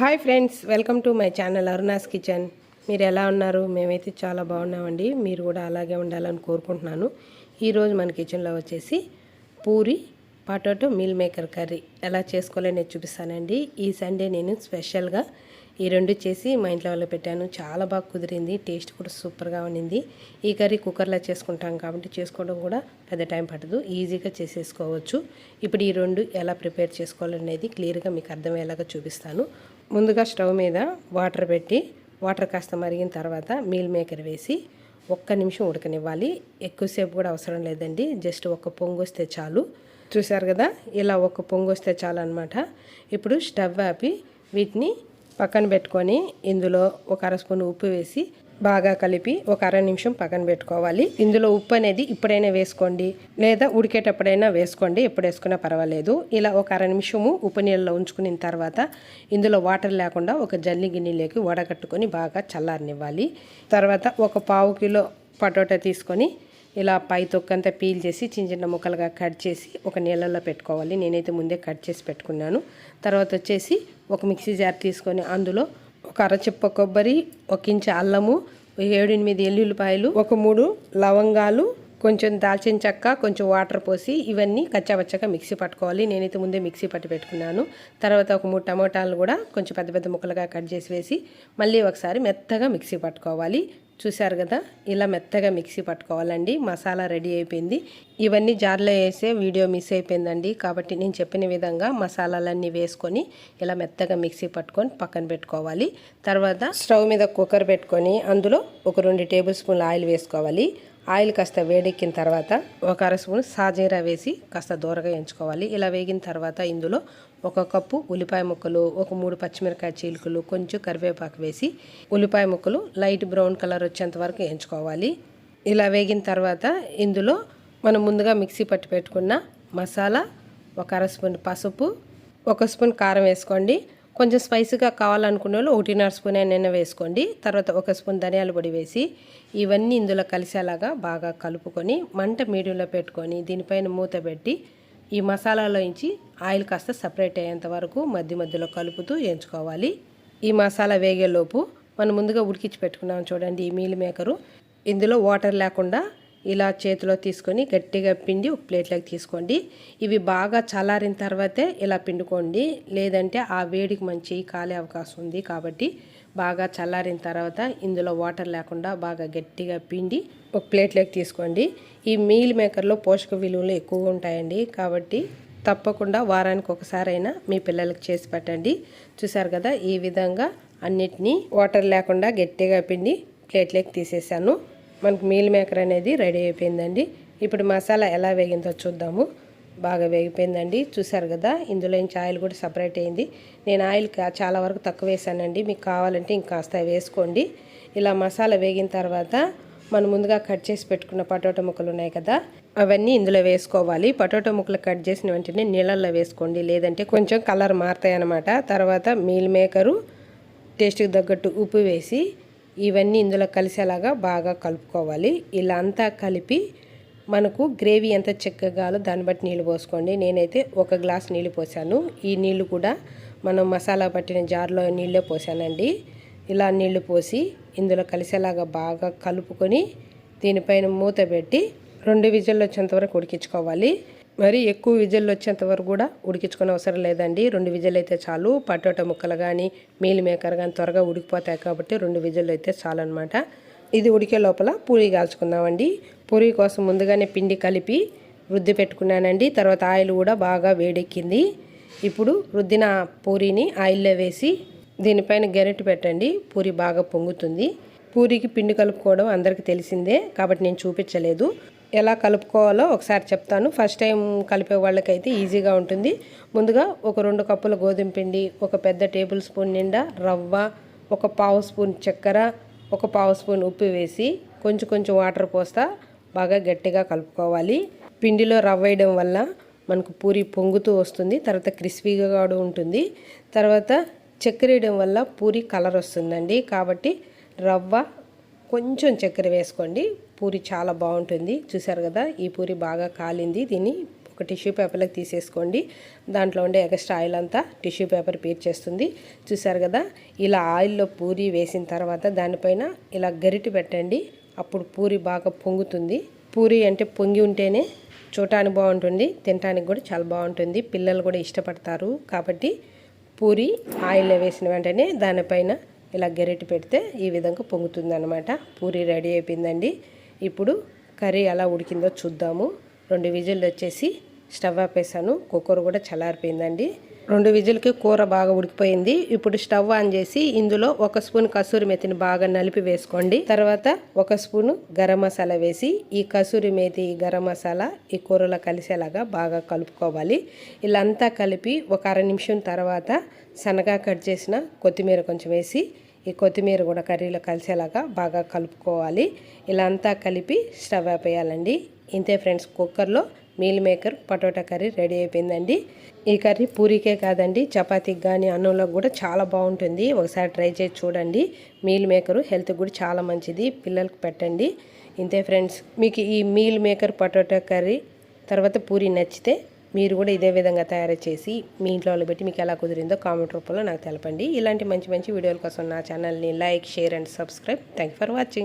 Hi friends welcome to my channel Aruna's kitchen. మీరు ఎలా ఉన్నారు? మేమైతే చాలా బాగున్నామండి. మీరు కూడా అలాగే ఉండాలని కోరుకుంటున్నాను. ఈరోజు మన కిచెన్లో వచ్చేసి puri potato meal maker curry. ఎలా చేసుకోవాలో నేను చూపిస్తానండి. ఈ సండే నేను స్పెషల్గా ఈ రెండు చేసి మా ఇంట్లో వాళ్ళు పెట్టాను. చాలా బాగా కుదిరింది. టేస్ట్ కూడా సూపర్గా ఉండింది. ఈ కర్రీ కుక్కర్లో చేసుకుంటాం కాబట్టి చేసుకోవడం కూడా పెద్ద టైం పట్టదు. ఈజీగా చేసేసుకోవచ్చు. ఇప్పుడు ఈ రెండు ఎలా ప్రిపేర్ చేసుకోవాలనేది క్లియర్గా మీకు అర్థమయ్యేలాగా చూపిస్తాను. ముందుగా స్టవ్ మీద వాటర్ పెట్టి వాటర్ కాస్త మరిగిన తర్వాత మీల్ మేకర్ వేసి ఒక్క నిమిషం ఉడకనివ్వాలి. ఎక్కువసేపు కూడా అవసరం లేదండి. జస్ట్ ఒక పొంగు వస్తే చాలు. చూసారు కదా? ఇలా ఒక పొంగు వస్తే చాలు అనమాట ఇప్పుడు స్టవ్ ఆపి వీటిని పక్కన పెట్టుకొని ఇందులో ఒక అర స్పూన్ ఉప్పు వేసి బాగా కలిపి ఒక అర నిమిషం పక్కన పెట్టుకోవాలి. ఇందులో ఉప్పు అనేది ఇప్పుడైనా వేసుకోండి. లేదా ఉడికేటప్పుడైనా వేసుకోండి. ఎప్పుడు వేసుకున్నా పర్వాలేదు. ఇలా ఒక అర నిమిషము ఉప్పు నీళ్ళలో ఉంచుకున్న తర్వాత ఇందులో వాటర్ లేకుండా ఒక జల్లి గిన్నెలోకి వడగట్టుకొని బాగా చల్లారనివ్వాలి. తర్వాత ఒక పావు కిలో పటోటా తీసుకొని ఇలా పై తొక్కంతా పీల్ చేసి చిన్న చిన్న ముక్కలుగా కట్ చేసి ఒక నీళ్ళల్లో పెట్టుకోవాలి. నేనైతే ముందే కట్ చేసి పెట్టుకున్నాను. తర్వాత వచ్చేసి ఒక మిక్సీ జార్ తీసుకొని అందులో ఒక అరచిప్ప కొబ్బరి ఒక ఇంచు అల్లము ఏడెనిమిది ఎల్లుల్లిపాయలు ఒక మూడు లవంగాలు కొంచెం దాల్చిన చెక్క కొంచెం వాటర్ పోసి ఇవన్నీ కచ్చాపచ్చగా మిక్సీ పట్టుకోవాలి. నేనైతే ముందే మిక్సీ పట్టి పెట్టుకున్నాను. తర్వాత ఒక మూడు టమోటాలు కూడా కొంచెం పెద్ద పెద్ద ముక్కలుగా కట్ చేసి వేసి మళ్ళీ ఒకసారి మెత్తగా మిక్సీ పట్టుకోవాలి. చూశారు కదా? ఇలా మెత్తగా మిక్సీ పట్టుకోవాలండి. మసాలా రెడీ అయిపోయింది. ఇవన్నీ జార్లో వేసే వీడియో మిస్ అయిపోయిందండి. కాబట్టి నేను చెప్పిన విధంగా మసాలాలన్నీ వేసుకొని ఇలా మెత్తగా మిక్సీ పట్టుకొని పక్కన పెట్టుకోవాలి. తర్వాత స్టవ్ మీద కుక్కర్ పెట్టుకొని అందులో ఒక రెండు టేబుల్ స్పూన్ల ఆయిల్ వేసుకోవాలి. ఆయిల్ కాస్త వేడెక్కిన తర్వాత ఒక అర స్పూన్ సాజీరా వేసి కాస్త దూరగా ఎంచుకోవాలి. ఇలా వేగిన తర్వాత ఇందులో ఒక కప్పు ఉల్లిపాయ ముక్కలు ఒక మూడు పచ్చిమిరకాయ చీలికలు కొంచెం కరివేపాకు వేసి ఉల్లిపాయ ముక్కలు లైట్ బ్రౌన్ కలర్ వచ్చేంత వరకు ఎంచుకోవాలి. ఇలా వేగిన తర్వాత ఇందులో మనం ముందుగా మిక్సీ పట్టి పెట్టుకున్న మసాలా ఒక అర స్పూన్ పసుపు ఒక స్పూన్ కారం వేసుకోండి. కొంచెం స్పైసీగా కావాలనుకునే వాళ్ళు ఒకటిన్నర స్పూన్ అయినా వేసుకోండి. తర్వాత ఒక స్పూన్ ధనియాల పొడి వేసి ఇవన్నీ ఇందులో కలిసేలాగా బాగా కలుపుకొని మంట మీడియంలో పెట్టుకొని దీనిపైన మూత పెట్టి ఈ మసాలాలో ఇంచి ఆయిల్ కాస్త సపరేట్ అయ్యేంత వరకు మధ్య మధ్యలో కలుపుతూ ఎంచుకోవాలి. ఈ మసాలా వేగేలోపు మనం ముందుగా ఉడికించి పెట్టుకున్నాం చూడండి ఈ మీల్ మేకరు. ఇందులో వాటర్ లేకుండా ఇలా చేతిలో తీసుకొని గట్టిగా పిండి ఒక ప్లేట్లోకి తీసుకోండి. ఇవి బాగా చల్లారిన తర్వాతే ఇలా పిండుకోండి. లేదంటే ఆ వేడికి మంచి కాలే అవకాశం ఉంది కాబట్టి బాగా చల్లారిన తర్వాత ఇందులో వాటర్ లేకుండా బాగా గట్టిగా పిండి ఒక ప్లేట్లోకి తీసుకోండి. ఈ మీల్ మేకర్లో పోషక విలువలు ఎక్కువగా ఉంటాయండి. కాబట్టి తప్పకుండా వారానికి ఒకసారైనా మీ పిల్లలకు చేసి పెట్టండి. చూసారు కదా ఈ విధంగా అన్నిటినీ వాటర్ లేకుండా గట్టిగా పిండి ప్లేట్లోకి తీసేసాను. మనకు మీల్ మేకర్ అనేది రెడీ అయిపోయిందండి. ఇప్పుడు మసాలా ఎలా వేగిందో చూద్దాము. బాగా వేగిపోయిందండి. చూసారు కదా ఇందులో నుంచి ఆయిల్ కూడా సపరేట్ అయింది. నేను ఆయిల్ చాలా వరకు తక్కువ వేసానండి. మీకు కావాలంటే ఇంకాస్త వేసుకోండి. ఇలా మసాలా వేగిన తర్వాత మనం ముందుగా కట్ చేసి పెట్టుకున్న పటోటా ముక్కలు ఉన్నాయి కదా అవన్నీ ఇందులో వేసుకోవాలి. పటోటా ముక్కలు కట్ చేసిన వెంటనే నీళ్ళల్లో వేసుకోండి. లేదంటే కొంచెం కలర్ మారుతాయి అన్నమాట తర్వాత మీల్ మేకరు టేస్ట్కి తగ్గట్టు ఉప్పు వేసి ఇవన్నీ ఇందులో కలిసేలాగా బాగా కలుపుకోవాలి. ఇలా అంతా కలిపి మనకు గ్రేవీ ఎంత చిక్కగాలో దాన్ని బట్టి నీళ్ళు పోసుకోండి. నేనైతే ఒక గ్లాస్ నీళ్ళు పోసాను. ఈ నీళ్ళు కూడా మనం మసాలా పట్టిన జార్లో నీళ్ళే పోసానండి. ఇలా నీళ్ళు పోసి ఇందులో కలిసేలాగా బాగా కలుపుకొని దీనిపైన మూత పెట్టి రెండు విజిల్లు వచ్చేంతవరకు ఉడికించుకోవాలి. మరి ఎక్కువ విజిల్లు వచ్చేంత వరకు కూడా ఉడికించుకునే అవసరం లేదండి. రెండు విజిల్ అయితే చాలు. పటోటా ముక్కలు కానీ మీల్ మేకర్ కానీ త్వరగా ఉడికిపోతాయి కాబట్టి రెండు విజిల్లు అయితే చాలు అనమాట ఇది ఉడికే లోపల పూరి కాల్చుకుందామండి. పూరి కోసం ముందుగానే పిండి కలిపి రుద్ది పెట్టుకున్నానండి. తర్వాత ఆయిల్ కూడా బాగా వేడెక్కింది. ఇప్పుడు రుద్దిన పూరిని ఆయిల్లో వేసి దీనిపైన గెరెట్ పెట్టండి. పూరి బాగా పొంగుతుంది. పూరికి పిండి కలుపుకోవడం అందరికీ తెలిసిందే కాబట్టి నేను చూపించలేదు. ఎలా కలుపుకోవాలో ఒకసారి చెప్తాను. ఫస్ట్ టైం కలిపే వాళ్ళకైతే ఈజీగా ఉంటుంది. ముందుగా ఒక రెండు కప్పుల గోధుమ పిండి ఒక పెద్ద టేబుల్ స్పూన్ నిండా రవ్వ ఒక పావు స్పూన్ చక్కెర ఒక పావు స్పూన్ ఉప్పు వేసి కొంచెం కొంచెం వాటర్ పోస్తా బాగా గట్టిగా కలుపుకోవాలి. పిండిలో రవ్వ వేయడం వల్ల మనకు పూరి పొంగుతూ వస్తుంది తర్వాత క్రిస్పీగా కూడా ఉంటుంది. తర్వాత చక్కెర వేయడం వల్ల పూరి కలర్ వస్తుందండి. కాబట్టి రవ్వ కొంచెం చక్కెర వేసుకోండి. పూరి చాలా బాగుంటుంది. చూసారు కదా? ఈ పూరి బాగా కాలింది. దీన్ని ఒక టిష్యూ పేపర్లోకి తీసేసుకోండి. దాంట్లో ఉండే ఎక్స్ట్రా ఆయిల్ అంతా టిష్యూ పేపర్ పీర్చేస్తుంది చూసారు కదా? ఇలా ఆయిల్లో పూరి వేసిన తర్వాత దానిపైన ఇలా గరిటి పెట్టండి. అప్పుడు పూరి బాగా పొంగుతుంది. పూరి అంటే పొంగి ఉంటేనే చూడటానికి బాగుంటుంది. తినటానికి కూడా చాలా బాగుంటుంది. పిల్లలు కూడా ఇష్టపడతారు. కాబట్టి పూరి ఆయిల్లో వేసిన వెంటనే దానిపైన ఇలా గరిటె పెడితే ఈ విధంగా పొంగుతుంది అనమాట పూరి రెడీ అయిపోయిందండి. ఇప్పుడు కర్రీ ఎలా ఉడికిందో చూద్దాము. రెండు విజిల్లు వచ్చేసి స్టవ్ ఆపేసాను. కుక్కర్ కూడా చల్లారిపోయిందండి. రెండు విజిల్కి కూర బాగా ఉడికిపోయింది. ఇప్పుడు స్టవ్ ఆన్ చేసి ఇందులో ఒక స్పూన్ కసూరి మెతిని బాగా నలిపి వేసుకోండి. తర్వాత ఒక స్పూను గరం మసాలా వేసి ఈ కసూరి మేతి గరం మసాలా ఈ కూరలో కలిసేలాగా బాగా కలుపుకోవాలి. ఇలా అంతా కలిపి ఒక అర నిమిషం తర్వాత సన్నగా కట్ చేసిన కొత్తిమీర కొంచెం వేసి ఈ కొత్తిమీర కూడా కర్రీలో కలిసేలాగా బాగా కలుపుకోవాలి. ఇలా అంతా కలిపి స్టవ్ ఆపేయాలండి ఇంతే ఫ్రెండ్స్ కుక్కర్లో meal maker potato curry ready అయిపోయిందండి. ఈ కర్రీ పూరికే కాదండి చపాతీకి కానీ అన్నంలోకి కూడా చాలా బాగుంటుంది. ఒకసారి ట్రై చేసి చూడండి. మీల్ మేకరు హెల్త్కి కూడా చాలా మంచిది పిల్లలకు పెట్టండి. ఇంతే ఫ్రెండ్స్ మీకు ఈ మీల్ మేకర్ పటోటా కర్రీ తర్వాత పూరి నచ్చితే మీరు కూడా ఇదే విధంగా తయారు చేసి మీ ఇంట్లో వాళ్ళు పెట్టి మీకు ఎలా కుదిరిందో కామెంట్ రూపంలో నాకు తెలపండి. ఇలాంటి మంచి మంచి వీడియోల కోసం నా ఛానల్ని like share and subscribe. Thank for watching